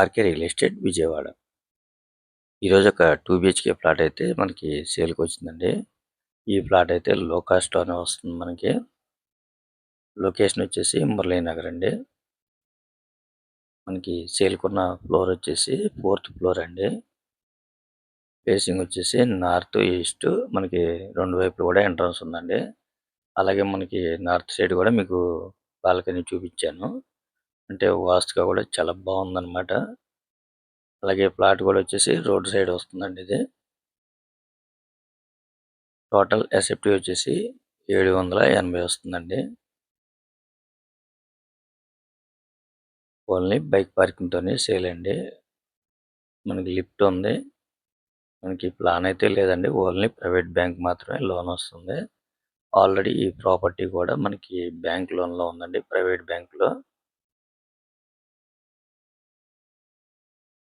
RK real estate Vijayawada. ఈరోజు ఒక two BHK plot అయితే మనకి సేల్కి వచ్చిందండి. ఈ ప్లాట్ అయితే లో కాస్ట్లోనే వస్తుంది మనకి. లొకేషన్ వచ్చేసి మురళీనగర్ అండి. మనకి సేల్కున్న ఫ్లోర్ వచ్చేసి ఫోర్త్ ఫ్లోర్ అండి. ఫేసింగ్ వచ్చేసి నార్త్ ఈస్ట్ మనకి రెండు వైపులు కూడా ఎంట్రన్స్ ఉందండి. అలాగే మనకి నార్త్ సైడ్ కూడా మీకు బాల్కనీ చూపించాను. అంటే వాస్తుగా కూడా చాలా బాగుందన్నమాట. అలాగే ప్లాట్ కూడా వచ్చేసి రోడ్ సైడ్ వస్తుందండి ఇది. టోటల్ ఎసెప్టివ్ వచ్చేసి ఏడు వందల ఎనభై వస్తుందండి. ఓన్లీ బైక్ పార్కింగ్తోనే సేల్ అండి. మనకి లిఫ్ట్ ఉంది. మనకి ప్లాన్ అయితే లేదండి. ఓన్లీ ప్రైవేట్ బ్యాంక్ మాత్రమే లోన్ వస్తుంది. ఆల్రెడీ ఈ ప్రాపర్టీ కూడా మనకి బ్యాంక్ లోన్లో ఉందండి. ప్రైవేట్ బ్యాంక్లో.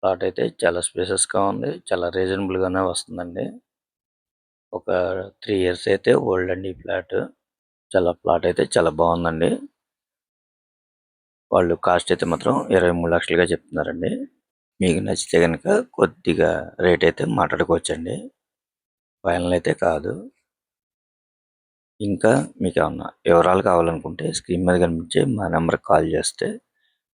ప్లాట్ అయితే చాలా స్పేసెస్గా ఉంది. చాలా రీజనబుల్గానే వస్తుందండి. ఒక త్రీ ఇయర్స్ అయితే ఓల్డ్ అండి ఈ ఫ్లాట్ చాలా ప్లాట్ అయితే చాలా బాగుందండి. వాళ్ళు కాస్ట్ అయితే మాత్రం ఇరవై మూడు లక్షలుగా చెప్తున్నారండి. మీకు నచ్చితే కనుక కొద్దిగా రేట్ అయితే మాట్లాడుకోవచ్చండి. ఫైనల్ అయితే కాదు. ఇంకా మీకు ఏమన్నా వివరాలు కావాలనుకుంటే స్క్రీన్ మీద కనిపించే మా నెంబర్కి కాల్ చేస్తే